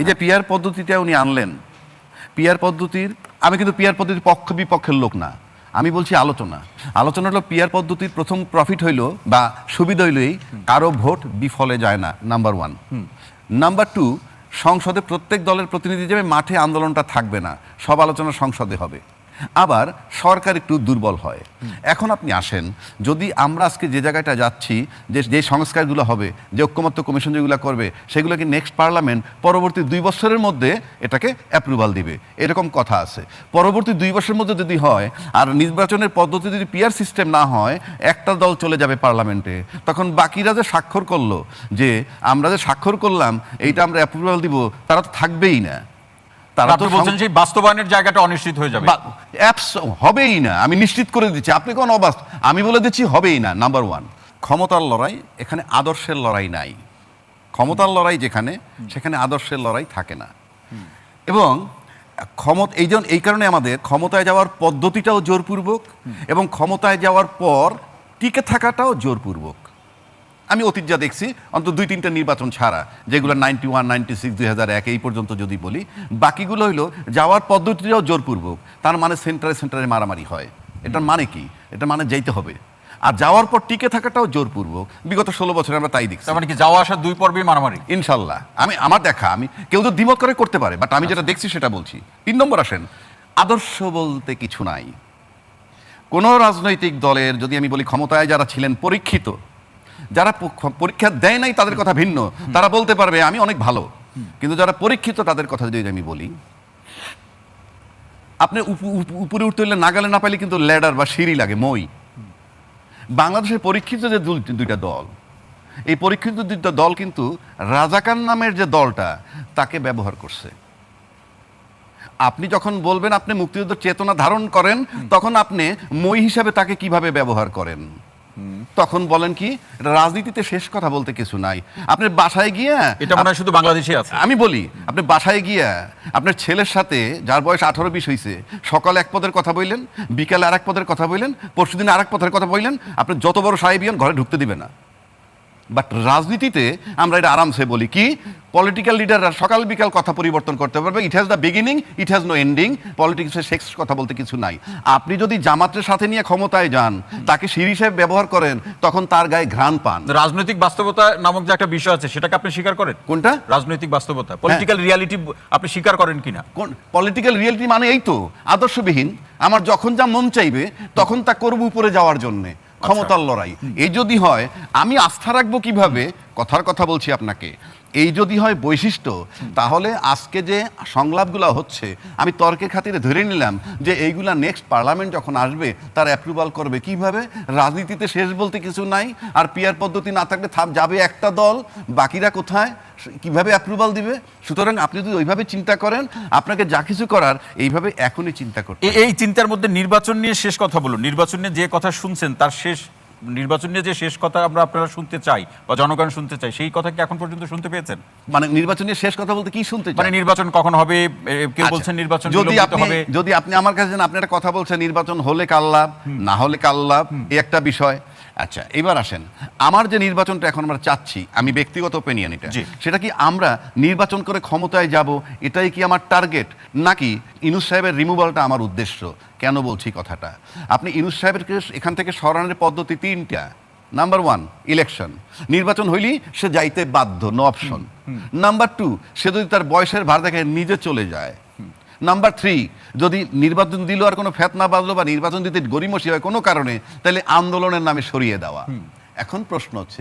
এই যে পিয়ার পদ্ধতিটা উনি আনলেন পিয়ার পদ্ধতির আমি কিন্তু পিয়ার পদ্ধতির পক্ষ বিপক্ষের লোক না আমি বলছি আলোচনা। আলোচনা হলো পিয়ার পদ্ধতির প্রথম প্রফিট হইল বা সুবিধা হইলেই কারও ভোট বিফলে যায় না নাম্বার ওয়ান নাম্বার টু সংসদে প্রত্যেক দলের প্রতিনিধি হিসেবে মাঠে আন্দোলনটা থাকবে না সব আলোচনা সংসদে হবে। আবার সরকার একটু দুর্বল হয়। এখন আপনি আসেন, যদি আমরা আজকে যে জায়গাটা যাচ্ছি, যে যে সংস্কারগুলো হবে, যে ঐক্যমত্য কমিশন যেগুলো করবে, সেগুলোকে নেক্সট পার্লামেন্ট পরবর্তী দুই বছরের মধ্যে এটাকে অ্যাপ্রুভাল দিবে। এরকম কথা আছে। পরবর্তী দুই বছরের মধ্যে যদি হয়, আর নির্বাচনের পদ্ধতি যদি পিয়ার সিস্টেম না হয়, একটা দল চলে যাবে পার্লামেন্টে তখন বাকিরা যে স্বাক্ষর করল, যে আমরা যে স্বাক্ষর করলাম, এইটা আমরা অ্যাপ্রুভাল দিব, তারা তো থাকবেই না। তারা তো বলছেন সেই বাস্তবায়নের জায়গাটা অনিশ্চিত হয়ে যাবে। abs- হবেই না। আমি নিশ্চিত করে দিচ্ছি। আপনি কোন অবাস আমি বলে দিচ্ছি হবেই না নাম্বার ওয়ান ক্ষমতার লড়াই এখানে আদর্শের লড়াই নাই। ক্ষমতার লড়াই যেখানে সেখানে আদর্শের লড়াই থাকে না। এবং ক্ষমতা এই জন্য এই কারণে আমাদের ক্ষমতায় যাওয়ার পদ্ধতিটাও জোরপূর্বক এবং ক্ষমতায় যাওয়ার পর টিকে থাকাটাও জোরপূর্বক। আমি অতীত যা দেখছি অন্তত দুই তিনটা নির্বাচন ছাড়া যেগুলো নাইনটি ওয়ান নাইনটি সিক্স দুই হাজার এক এই পর্যন্ত যদি বলি বাকিগুলো হইল যাওয়ার পদ্ধতিটাও জোরপূর্বক তার মানে সেন্টারে সেন্টারে মারামারি হয়। এটার মানে কি? এটা মানে যাইতে হবে। আর যাওয়ার পর টিকে থাকাটাও জোরপূর্বক বিগত ষোলো বছরে আমরা তাই দেখছি। মানে কি যাওয়া আসা দুই পর্বে মারামারি? ইনশাল্লাহ। আমি আমার দেখা আমি কেউ তো দ্বিমত করে করতে পারে বাট আমি যেটা দেখছি সেটা বলছি। তিন নম্বর আসেন আদর্শ বলতে কিছু নাই। কোন রাজনৈতিক দলের যদি আমি বলি ক্ষমতায় যারা ছিলেন পরীক্ষিত যারা পরীক্ষা দেয় নাই তাদের কথা ভিন্ন। তারা বলতে পারবে আমি অনেক ভালো। কিন্তু যারা পরীক্ষিত তাদের কথা যদি আমি বলি আপনি উপ- উপ- উপরে উঠতে হলে নাগালে না পাইলে কিন্তু ল্যাডার বা সিঁড়ি লাগে মই। বাংলাদেশের পরীক্ষিত যে দুই- দুইটা দল এই পরীক্ষিত দুইটা দল কিন্তু রাজাকার নামের যে দলটা তাকে ব্যবহার করছে। আপনি যখন বলবেন আপনি মুক্তিযুদ্ধের চেতনা ধারণ করেন তখন আপনি মই হিসাবে তাকে কীভাবে ব্যবহার করেন? তখন বলেন কি রাজনীতিতে শেষ কথা বলতে কিছু নাই। আপনার বাসায় গিয়া এটা মনে হয় শুধু বাংলাদেশে আছে। আমি বলি আপনি বাসায় গিয়া আপনার ছেলের সাথে যার বয়স আঠারো বিশ হয়েছে সকাল এক পদের কথা বললেন বিকালে আর এক পদের কথা বললেন পরশুদিন আর এক পদের কথা বললেন আপনি যত বড় সাহেবিয়ান ঘরে ঢুকতে দিবে না। বাট রাজনীতিতে আমরা এটা আরামসে বলি কি? পলিটিক্যাল লিডাররা সকাল বিকাল কথা পরিবর্তন করতে পারবে। It has the beginning it has no ending পলিটিক্সের শেষ কথা বলতে কিছু নাই। আপনি যদি জামাতের সাথে নিয়ে ক্ষমতায় যান তাকে সিঁড়ি হিসেবে ব্যবহার করেন তখন তার গায়ে ঘ্রাণ পান। রাজনৈতিক বাস্তবতা নামক যে একটা বিষয় আছে সেটাকে আপনি স্বীকার করেন? কোনটা? রাজনৈতিক বাস্তবতা। পলিটিক্যাল রিয়ালিটি আপনি স্বীকার করেন কিনা? কোন পলিটিক্যাল রিয়ালিটি মানে এই তো আদর্শবিহীন। আমার যখন যা মন চাইবে তখন তা করব উপরে যাওয়ার জন্য। ক্ষমতার লড়াই। এ যদি হয় আমি আস্থা রাখব কীভাবে? কথার কথা বলছি আপনাকে। এই যদি হয় বৈশিষ্ট্য, তাহলে আজকে যে সংলাপগুলো হচ্ছে, আমি তর্কের খাতিরে ধরে নিলাম যে এইগুলা নেক্সট পার্লামেন্ট যখন আসবে, তার অ্যাপ্রুভাল করবে কীভাবে? রাজনীতিতে শেষ বলতে কিছু নাই, আর পিয়ার পদ্ধতি না থাকলে যাবে একটা দল, বাকিরা কোথায়? কীভাবে অ্যাপ্রুভাল দিবে? সুতরাং আপনি যদি ওইভাবে চিন্তা করেন, আপনাকে যা কিছু করার, এইভাবে এখনই চিন্তা করতে এই চিন্তার মধ্যে নির্বাচন নিয়ে শেষ কথা বলুন। নির্বাচন নিয়ে যে কথা শুনছেন, তার শেষ নির্বাচন নিয়ে যে শেষ কথা আমরা আপনারা শুনতে চাই বা জনগণ শুনতে চাই সেই কথা কি এখন পর্যন্ত শুনতে পেয়েছেন? মানে নির্বাচন নিয়ে শেষ কথা বলতে কি শুনতে মানে নির্বাচন কখন হবে? কেউ আচ্ছা, বলছেন নির্বাচন যদি আপনি হবে। যদি আপনি আমার কাছে আপনি একটা কথা বলছেন নির্বাচন হলে কাল্লাভ না হলে কাল লাভ এই একটা বিষয়। আচ্ছা এবার আসেন। আমার যে নির্বাচনটা এখন আমরা চাচ্ছি আমি ব্যক্তিগত ওপিনিয়ন এটা। সেটা কি আমরা নির্বাচন করে ক্ষমতায় যাব? এটাই কি আমার টার্গেট নাকি ইনুস সাহেবের রিমুভালটা আমার উদ্দেশ্য? কেন বলছি কথাটা? আপনি ইনুস সাহেবের এখান থেকে সরানোর পদ্ধতি তিনটা। নাম্বার ওয়ান ইলেকশন নির্বাচন হইলেই সে যাইতে বাধ্য নো অপশন নাম্বার টু সে যদি তার বয়সের ভার দেখে নিজে চলে যায় নাম্বার থ্রি যদি নির্বাচন দিল আর কোনো ফ্যাত ফেতনা বাজলো বা নির্বাচন দিতে গরিমসি হয় কোনো কারণে তাহলে আন্দোলনের নামে সরিয়ে দেওয়া। এখন প্রশ্ন হচ্ছে